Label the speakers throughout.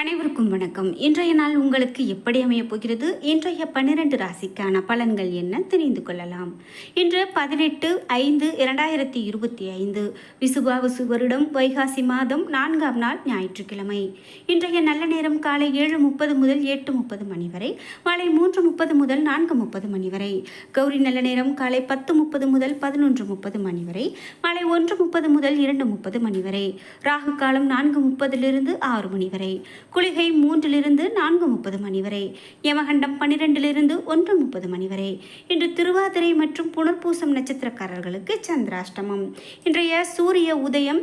Speaker 1: அனைவருக்கும் வணக்கம். இன்றைய நாள் உங்களுக்கு எப்படி அமையப் போகிறது? இன்றைய பன்னிரண்டு ராசிக்கான பலன்கள் என்ன? தெரிந்து கொள்ளலாம். இன்று பதினெட்டு ஐந்து இரண்டாயிரத்தி இருபத்தி ஐந்து. விசுபாவசு வருடம் வைகாசி மாதம் நான்காம் நாள் ஞாயிற்றுக்கிழமை. இன்றைய நல்ல நேரம் காலை ஏழு முப்பது முதல் எட்டு முப்பது மணி வரை மாலை மூன்று முப்பது முதல் நான்கு முப்பது மணி வரை கௌரி நல்ல நேரம் காலை பத்து முப்பது முதல் பதினொன்று முப்பது மணி வரை மாலை ஒன்று முப்பது முதல் இரண்டு முப்பது மணி வரை ராகு காலம் நான்கு முப்பதிலிருந்து ஆறு மணி வரை குளிகை மூன்றிலிருந்து நான்கு முப்பது மணி வரை யமகண்டம் பன்னிரெண்டிலிருந்து ஒன்று முப்பது மணி வரை. இன்று திருவாதிரை மற்றும் புனர்பூசம் நட்சத்திரக்காரர்களுக்கு சந்திராஷ்டமம். இன்றைய சூரிய உதயம்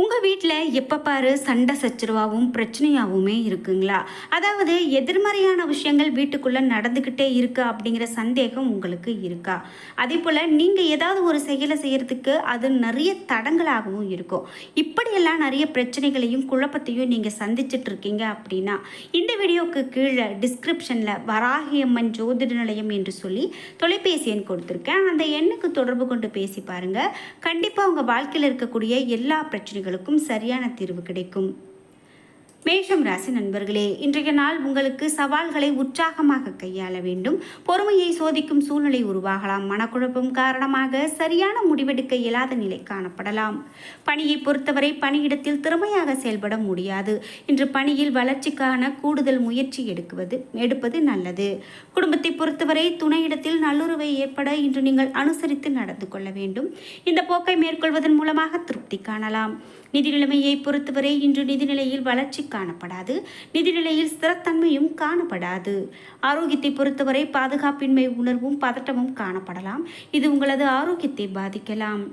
Speaker 1: உங்கள் வீட்டில் எப்போ பாரு சண்டை சச்சரவாகவும் பிரச்சனையாகவுமே இருக்குங்களா? அதாவது எதிர்மறையான விஷயங்கள் வீட்டுக்குள்ளே நடந்துக்கிட்டே இருக்கு அப்படிங்கிற சந்தேகம் உங்களுக்கு இருக்கா? அதே போல் நீங்கள் ஏதாவது ஒரு செயலை செய்கிறதுக்கு அது நிறைய தடங்களாகவும் இருக்கும். இப்படியெல்லாம் நிறைய பிரச்சனைகளையும் குழப்பத்தையும் நீங்கள் சந்திச்சுட்டு இருக்கீங்க அப்படின்னா இந்த வீடியோவுக்கு கீழே டிஸ்கிரிப்ஷனில் வராகியம்மன் ஜோதிட நிலையம் என்று சொல்லி தொலைபேசி எண் கொடுத்துருக்கேன். அந்த எண்ணுக்கு தொடர்பு கொண்டு பேசி பாருங்கள் கண்டிப்பாக உங்கள் வாழ்க்கையில் இருக்கக்கூடிய எல்லா பிரச்சனைகளும் கேள்விகளுக்கும் சரியான தீர்வு கிடைக்கும். மேஷம் ராசி நண்பர்களே இன்றைய நாள் உங்களுக்கு சவால்களை உற்சாகமாக கையாள வேண்டும். பொறுமையை சோதிக்கும் சூழ்நிலை உருவாகலாம். மனக்குழப்பம் காரணமாக சரியான முடிவெடுக்க இயலாத நிலை காணப்படலாம். பணியை பொறுத்தவரை பணியிடத்தில் திறமையாக செயல்பட முடியாது. இன்று பணியில் வளர்ச்சிக்கான கூடுதல் முயற்சி எடுக்குவது எடுப்பது நல்லது. குடும்பத்தை பொறுத்தவரை துணையிடத்தில் நல்லுறவை ஏற்பட இன்று நீங்கள் அனுசரித்து நடந்து கொள்ள வேண்டும். இந்த போக்கை மேற்கொள்வதன் மூலமாக திருப்தி காணலாம். நிதி நிலைமையை பொறுத்தவரை இன்று நிதிநிலையில் வளர்ச்சி காணப்படாது. நிதிநிலையில் ஸ்திரத்தன்மையும் காணப்படாது. ஆரோக்கியத்தை பொறுத்தவரை பாதுகாப்பின்மை உணர்வும் பதட்டமும் காணப்படலாம். இது உங்களது ஆரோக்கியத்தை பாதிக்கலாம்.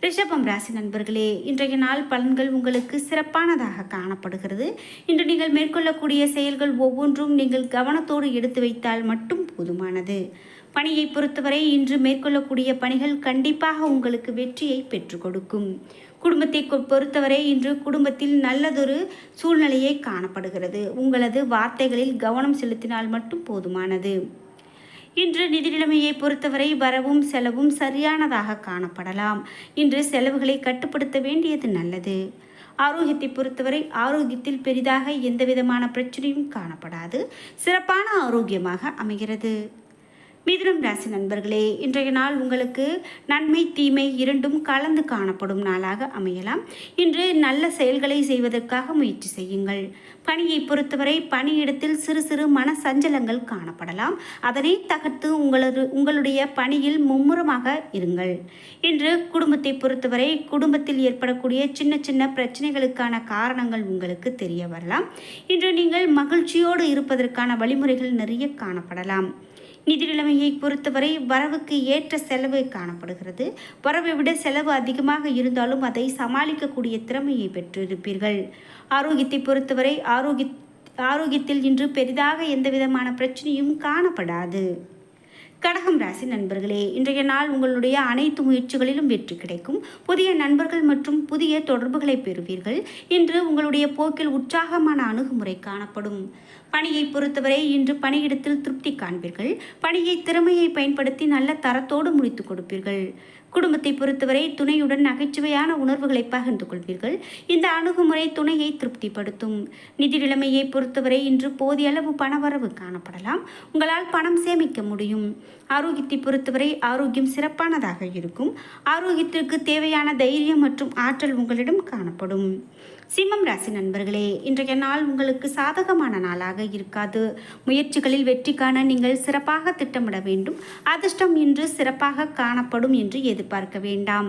Speaker 1: ரிஷபம் ராசி நண்பர்களே இன்றைய நாள் பலன்கள் உங்களுக்கு சிறப்பானதாக காணப்படுகிறது. இன்று நீங்கள் மேற்கொள்ளக்கூடிய செயல்கள் ஒவ்வொன்றும் நீங்கள் கவனத்தோடு எடுத்து வைத்தால் மட்டும் போதுமானது. பணியை பொறுத்தவரை இன்று மேற்கொள்ளக்கூடிய பணிகள் கண்டிப்பாக உங்களுக்கு வெற்றியை பெற்றுக் கொடுக்கும். குடும்பத்தை பொறுத்தவரை இன்று குடும்பத்தில் நல்லதொரு சூழ்நிலையை காணப்படுகிறது. உங்களது வார்த்தைகளில் கவனம் செலுத்தினால் மட்டும் போதுமானது. இன்று நிதி நிலைமையை பொறுத்தவரை வரவும் செலவும் சரியானதாக காணப்படலாம். இன்று செலவுகளை கட்டுப்படுத்த வேண்டியது நல்லது. ஆரோக்கியத்தை பொறுத்தவரை ஆரோக்கியத்தில் பெரிதாக எந்தவிதமான பிரச்சனையும் காணப்படாது. சிறப்பான ஆரோக்கியமாக அமைகிறது. மிதுனம் ராசி நண்பர்களே இன்றைய நாள் உங்களுக்கு நன்மை தீமை இரண்டும் கலந்து காணப்படும் நாளாக அமையலாம். இன்று நல்ல செயல்களை செய்வதற்காக முயற்சி செய்யுங்கள். பணியை பொறுத்தவரை பணியிடத்தில் சிறு சிறு மன சஞ்சலங்கள் காணப்படலாம். அதனை தகர்த்து உங்களது உங்களுடைய பணியில் மும்முரமாக இருங்கள். இன்று குடும்பத்தை பொறுத்தவரை குடும்பத்தில் ஏற்படக்கூடிய சின்ன சின்ன பிரச்சனைகளுக்கான காரணங்கள் உங்களுக்கு தெரிய வரலாம். இன்று நீங்கள் மகிழ்ச்சியோடு இருப்பதற்கான வழிமுறைகள் நிறைய காணப்படலாம். நிதி நிலைமையை பொறுத்தவரை வரவுக்கு ஏற்ற செலவு காணப்படுகிறது. வரவை விட செலவு அதிகமாக இருந்தாலும் அதை சமாளிக்கக்கூடிய திறமையை பெற்றிருப்பீர்கள். ஆரோக்கியத்தை பொறுத்தவரை ஆரோக்கிய ஆரோக்கியத்தில் இன்று பெரிதாக எந்தவிதமான பிரச்சனையும் காணப்படாது. கடகம் ராசி நண்பர்களே இன்றைய நாள் உங்களுடைய அனைத்து முயற்சிகளிலும் வெற்றி கிடைக்கும். புதிய நண்பர்கள் மற்றும் புதிய தொடர்புகளை பெறுவீர்கள். இன்று உங்களுடைய போக்கில் உற்சாகமான அணுகுமுறை காணப்படும். பணியை பொறுத்தவரை இன்று பணியிடத்தில் திருப்தி காண்பீர்கள். பணியை திறமையை பயன்படுத்தி நல்ல தரத்தோடு முடித்து கொடுப்பீர்கள். குடும்பத்தை பொறுத்தவரை துணையுடன் நகைச்சுவையான உணர்வுகளை பகிர்ந்து கொள்வீர்கள். இந்த அணுகுமுறை துணையை திருப்திப்படுத்தும். நிதி நிலைமையை பொறுத்தவரை இன்று போதிய அளவு பணவரவு காணப்படலாம். உங்களால் பணம் சேமிக்க முடியும். ஆரோக்கியத்தை பொறுத்தவரை ஆரோக்கியம் சிறப்பானதாக இருக்கும். ஆரோக்கியத்திற்கு தேவையான தைரியம் மற்றும் ஆற்றல் உங்களிடம் காணப்படும். சிம்மம் ராசி நண்பர்களே இன்றைய நாள் உங்களுக்கு சாதகமான நாளாக இருக்காது. முயற்சிகளில் வெற்றி காண நீங்கள் சிறப்பாக திட்டமிட வேண்டும். அதிர்ஷ்டம் இன்று சிறப்பாக காணப்படும் என்று எதிர்பார்க்க வேண்டாம்.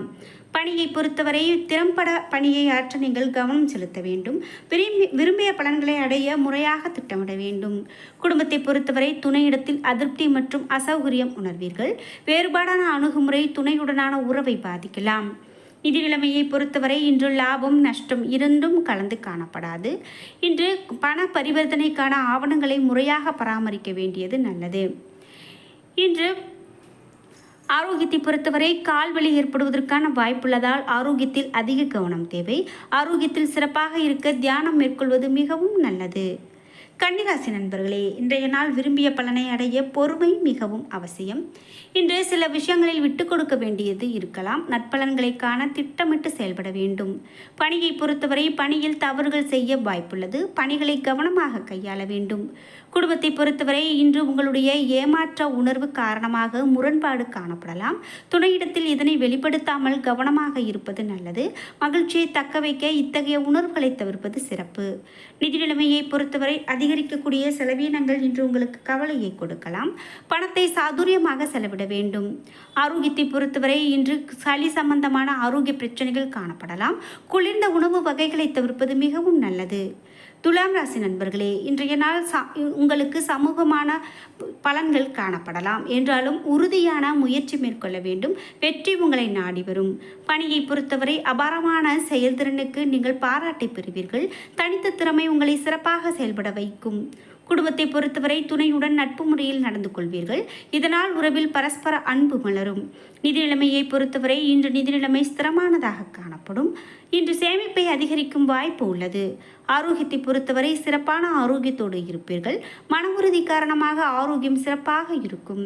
Speaker 1: பணியை பொறுத்தவரை திறம்பட பணியை ஆற்ற நீங்கள் கவனம் செலுத்த வேண்டும். விரும்பி விரும்பிய பலன்களை அடைய முறையாக திட்டமிட வேண்டும். குடும்பத்தை பொறுத்தவரை துணையிடத்தில் அதிருப்தி மற்றும் அசௌகரியம் உணர்வீர்கள். வேறுபாடான அணுகுமுறை துணையுடனான உறவை பாதிக்கலாம். நிதிநிலைமையை பொறுத்தவரை இன்று லாபம் நஷ்டம் இரண்டும் கலந்து காணப்படாது. இன்று பண பரிவர்த்தனைக்கான ஆவணங்களை முறையாக பராமரிக்க வேண்டியது நல்லது. இன்று ஆரோக்கியத்தை பொறுத்தவரை கால்வலி ஏற்படுவதற்கான வாய்ப்புள்ளதால் ஆரோக்கியத்தில் அதிக கவனம் தேவை. ஆரோக்கியத்தில் சிறப்பாக இருக்க தியானம் மேற்கொள்வது மிகவும் நல்லது. கன்னிராசி நண்பர்களே இன்றைய நாள் விரும்பிய பலனை அடைய பொறுமை மிகவும் அவசியம். இன்று சில விஷயங்களில் விட்டு கொடுக்க வேண்டியது இருக்கலாம். நற்பலன்களை காண திட்டமிட்டு செயல்பட வேண்டும். பணியை பொறுத்தவரை பணியில் தவறுகள் செய்ய வாய்ப்புள்ளது. பணிகளை கவனமாக கையாள வேண்டும். குடும்பத்தை பொறுத்தவரை இன்று உங்களுடைய ஏமாற்ற உணர்வு காரணமாக முரண்பாடு காணப்படலாம். துணையிடத்தில் இதனை வெளிப்படுத்தாமல் கவனமாக இருப்பது நல்லது. மகிழ்ச்சியை தக்க வைக்க இத்தகைய உணர்வுகளை தவிர்ப்பது சிறப்பு. நிதி நிலைமையை பொறுத்தவரை அதிகரிக்கக்கூடிய செலவீனங்கள் இன்று உங்களுக்கு கவலையை கொடுக்கலாம். பணத்தை சாதுரியமாக செலவிட வேண்டும். ஆரோக்கியத்தை பொறுத்தவரை இன்று சளி சம்பந்தமான ஆரோக்கிய பிரச்சனைகள் காணப்படலாம். குளிர்ந்த உணவு வகைகளை தவிர்ப்பது மிகவும் நல்லது. துலாம் ராசி நண்பர்களே இன்றைய நாள் ச உங்களுக்கு சமூகமான பலன்கள் காணப்படலாம். என்றாலும் உறுதியான முயற்சி மேற்கொள்ள வேண்டும். வெற்றி உங்களை நாடி வரும். பணியை பொறுத்தவரை அபாரமான செயல்திறனுக்கு நீங்கள் பாராட்டை பெறுவீர்கள். தனித்த திறமை உங்களை சிறப்பாக செயல்பட வைக்கும். குடும்பத்தை பொறுத்தவரை துணையுடன் நட்பு முறையில் நடந்து கொள்வீர்கள். இதனால் உறவில் பரஸ்பர அன்பு மலரும். நிதி நிலைமையை பொறுத்தவரை இன்று நிதி நிலைமை ஸ்திரமானதாக காணப்படும். இன்று சேமிப்பை அதிகரிக்கும் வாய்ப்பு உள்ளது. ஆரோக்கியத்தை பொறுத்தவரை சிறப்பான ஆரோக்கியத்தோடு இருப்பீர்கள். மன உறுதி காரணமாக ஆரோக்கியம் சிறப்பாக இருக்கும்.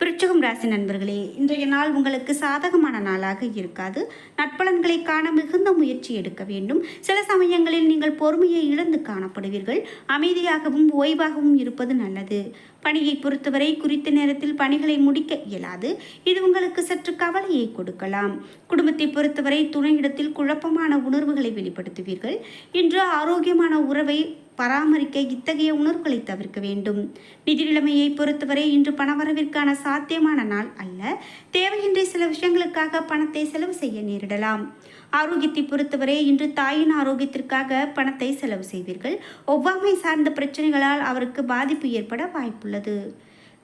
Speaker 1: விருச்சகம் ராசி நண்பர்களே இன்றைய நாள் உங்களுக்கு சாதகமான நாளாக இருக்காது. நட்பலன்களை காண மிகுந்த முயற்சி எடுக்க வேண்டும். சில சமயங்களில் நீங்கள் பொறுமையை இழந்து காணப்படுவீர்கள். அமைதியாகவும் ஓய்வாகவும் இருப்பது நல்லது. பணியை பொறுத்தவரை குறித்த நேரத்தில் பணிகளை முடிக்க இயலாது. இது உங்களுக்கு சற்று கவலையை கொடுக்கலாம். குடும்பத்தை பொறுத்தவரை துணையிடத்தில் குழப்பமான உணர்வுகளை வெளிப்படுத்துவீர்கள். இன்று ஆரோக்கியமான உறவை பராமரிக்க இத்தகைய உணர்வுகளை தவிர்க்க வேண்டும். நிதி நிலைமையை பொறுத்தவரை இன்று பணவரவிற்கான சாத்தியமான நாள் அல்ல. தேவையின்றி சில விஷயங்களுக்காக பணத்தை செலவு செய்ய நேரிடலாம். ஆரோக்கியத்தை பொறுத்தவரை இன்று தாயின் ஆரோக்கியத்திற்காக பணத்தை செலவு செய்வீர்கள். ஒவ்வாமை சார்ந்த பிரச்சனைகளால் அவருக்கு பாதிப்பு ஏற்பட வாய்ப்புள்ளது.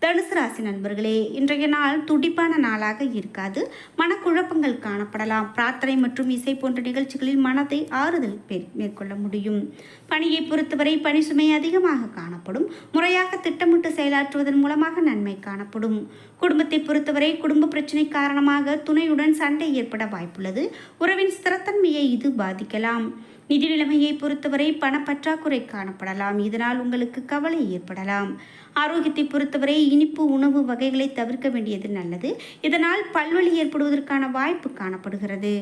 Speaker 1: தனுசு ராசி நண்பர்களே இன்றைய நாள் துடிப்பான நாளாக இருக்காது. மனக்குழப்பங்கள் காணப்படலாம். பிரார்த்தனை மற்றும் இசை போன்ற நிகழ்ச்சிகளில் மனத்தை ஆறுதல் மேற்கொள்ள முடியும். பணியை பொறுத்தவரை பணி சுமை அதிகமாக காணப்படும். முறையாக திட்டமிட்டு செயலாற்றுவதன் மூலமாக நன்மை காணப்படும். குடும்பத்தை பொறுத்தவரை குடும்ப பிரச்சனை காரணமாக துணையுடன் சண்டை ஏற்பட வாய்ப்புள்ளது. உறவின் ஸ்திரத்தன்மையை இது பாதிக்கலாம். நிதி நிலைமையை பொறுத்தவரை பணப்பற்றாக்குறை காணப்படலாம். இதனால் உங்களுக்கு கவலை ஏற்படலாம். ஆரோக்கியத்தை பொறுத்தவரை இனிப்பு உணவு வகைகளை தவிர்க்க வேண்டியது நல்லது. இதனால் பல்வழி ஏற்படுவதற்கான வாய்ப்பு காணப்படுகிறது.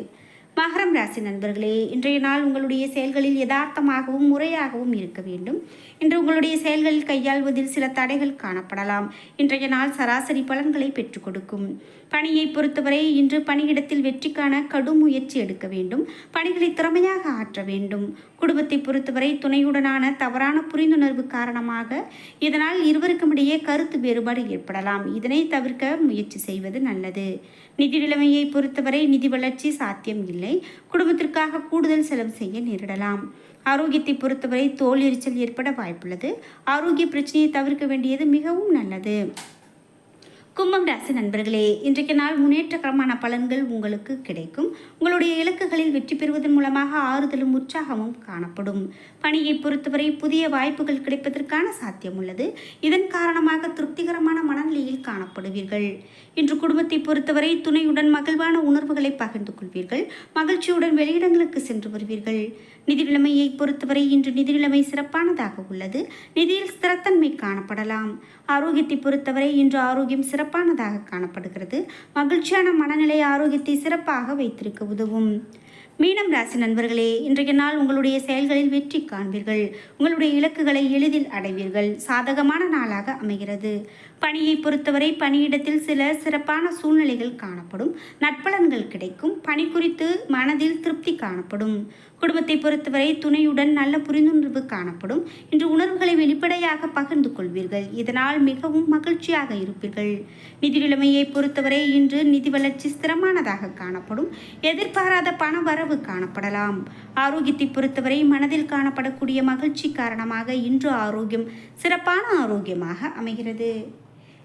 Speaker 1: மகரம் ராசி நண்பர்களே இன்றைய நாள் உங்களுடைய செயல்களில் யதார்த்தமாகவும் முறையாகவும் இருக்க வேண்டும். இன்று உங்களுடைய செயல்களில் கையாள்வதில் சில தடைகள் காணப்படலாம். இன்றைய நாள் சராசரி பலன்களை பெற்றுக் கொடுக்கும். பணியை பொறுத்தவரை இன்று பணியிடத்தில் வெற்றிக்கான கடும் முயற்சி எடுக்க வேண்டும். பணிகளை திறமையாக ஆற்ற வேண்டும். குடும்பத்தை பொறுத்தவரை துணையுடனான தவறான புரிந்துணர்வு காரணமாக இதனால் இருவருக்கும் இடையே கருத்து வேறுபாடு ஏற்படலாம். இதனை தவிர்க்க முயற்சி செய்வது நல்லது. நிதி நிலைமையை பொறுத்தவரை நிதி வளர்ச்சி சாத்தியம் இல்லை. குடும்பத்திற்காக கூடுதல் செலவு செய்ய நேரிடலாம். ஆரோக்கியத்தை பொறுத்தவரை தோல் எரிச்சல் ஏற்பட வாய்ப்புள்ளது. ஆரோக்கிய பிரச்சனையை தவிர்க்க வேண்டியது மிகவும் நல்லது. கும்பம் ராசி நண்பர்களே இன்றைக்கு நாள் முன்னேற்றகரமான பலன்கள் உங்களுக்கு கிடைக்கும். உங்களுடைய இலக்குகளில் வெற்றி பெறுவதன் மூலமாக ஆறுதலும் உற்சாகமும் காணப்படும். பணியை பொறுத்தவரை புதிய வாய்ப்புகள் கிடைப்பதற்கான சாத்தியம் உள்ளது. இதன் காரணமாக திருப்திகரமான மனநிலையில் காணப்படுவீர்கள். இன்று குடும்பத்தை பொறுத்தவரை துணையுடன் மகிழ்வான உணர்வுகளை பகிர்ந்து கொள்வீர்கள். மகிழ்ச்சியுடன் வெளியிடங்களுக்கு சென்று வருவீர்கள். நிதி நிலைமையை பொறுத்தவரை இன்று நிதி நிலைமை சிறப்பானதாக உள்ளது. நிதியில் ஸ்திரத்தன்மை காணப்படலாம். ஆரோக்கியத்தை பொறுத்தவரை இன்று ஆரோக்கியம் சிறப்பான சிறப்பானதாக காணப்படுகிறது. மகிழ்ச்சியான மனநிலை ஆரோக்கியத்தை சிறப்பாக வைத்திருக்க உதவும். மீனம் ராசி நண்பர்களே இன்றைய நாள் உங்களுடைய செயல்களில் வெற்றி காண்பீர்கள். உங்களுடைய இலக்குகளை எளிதில் அடைவீர்கள். சாதகமான நாளாக அமைகிறது. பணியை பொறுத்தவரை பணியிடத்தில் சில சிறப்பான சூழ்நிலைகள் காணப்படும். நட்பலன்கள் கிடைக்கும். பணி குறித்து மனதில் திருப்தி காணப்படும். குடும்பத்தை பொறுத்தவரை துணையுடன் நல்ல புரிந்துணர்வு காணப்படும். இன்று உணர்வுகளை வெளிப்படையாக பகிர்ந்து கொள்வீர்கள். இதனால் மிகவும் மகிழ்ச்சியாக இருப்பீர்கள். நிதி நிலைமையை பொறுத்தவரை இன்று நிதி வளர்ச்சி ஸ்திரமானதாக காணப்படும். எதிர்பாராத பண வரவு காணப்படலாம். ஆரோக்கியத்தை பொறுத்தவரை மனதில் காணப்படக்கூடிய மகிழ்ச்சி காரணமாக இன்று ஆரோக்கியம் சிறப்பான ஆரோக்கியமாக அமைகிறது.